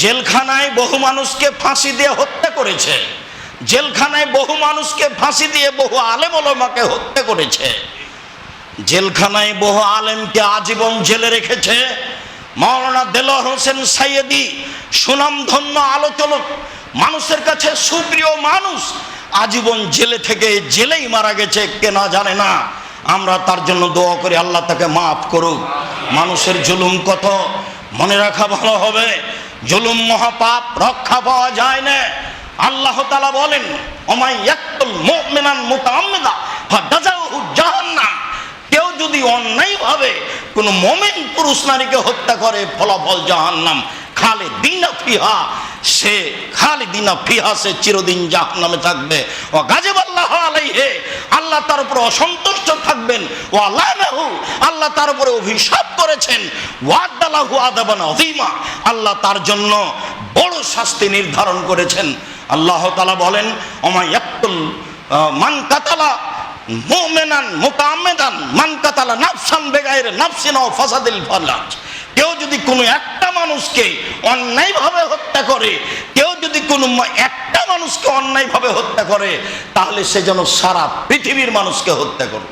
জেলখানায় বহু মানুষকে ফাঁসি দিয়ে হত্যা করেছে। জেলখানায় বহু মানুষকে ফাঁসি দিয়ে বহু আলেম ওলমাকে হত্যা করেছে। জেলখানায় বহু আলেমকে আজীবন জেলে রেখেছে। মাওলানা দেলোয়ার হোসেন সাইয়েদি সুনামধন্য আলোচক মানুষের কাছে সুপ্রিয় মানুষ, আজীবন জেলে থেকে জেলেই মারা গেছে কে না জানে না। আমরা তার জন্য দোয়া করি, আল্লাহ তাকে মাফ করুক। মানুষের জুলুম কত? মনে রাখা ভালো হবে। জুলুম মহাপাপ রক্ষা পাওয়া যায় না। আল্লাহ তালা বলেন, ওমাই ইয়াক্তুল মুমিনান মুতাআম্মিদা ফাদাজাহু জাহান্নাম। কেউ যদি অন্যায় ভাবে, কোন মোমেন পুরুষ নারীকে হত্যা করে, ফলাফল জাহান্নাম। খালে দিন ফিহা সে খালি দিনা ফিহা সে চিরদিন জাহান্নামে থাকবে। ও গাজেব আল্লাহ আলাইহে আল্লাহ তার উপরে অসন্তুষ্ট থাকবেন। ও আল্লাহ আল্লাহ তার উপরে অভিশাপ করেছেন। ওয়াদালাহু আদাবান অজিমা আল্লাহ তার জন্য বড় শাস্তি নির্ধারণ করেছেন। আল্লাহ তালা বলেন অমা ইয়াক্তুল আহ, মান কাতালা মুমিনান মুতাআম্মিদান মান কাতালা নাফসান বেগাইরে নাফসিন ও ফাসাদিল ফালাজ কেউ যদি কোনো একটা মানুষকে অন্যায়ভাবে হত্যা করে। কেউ যদি কোনো একটা মানুষকে অন্যায় ভাবে হত্যা করে, তাহলে সে যেন সারা পৃথিবীর মানুষকে হত্যা করে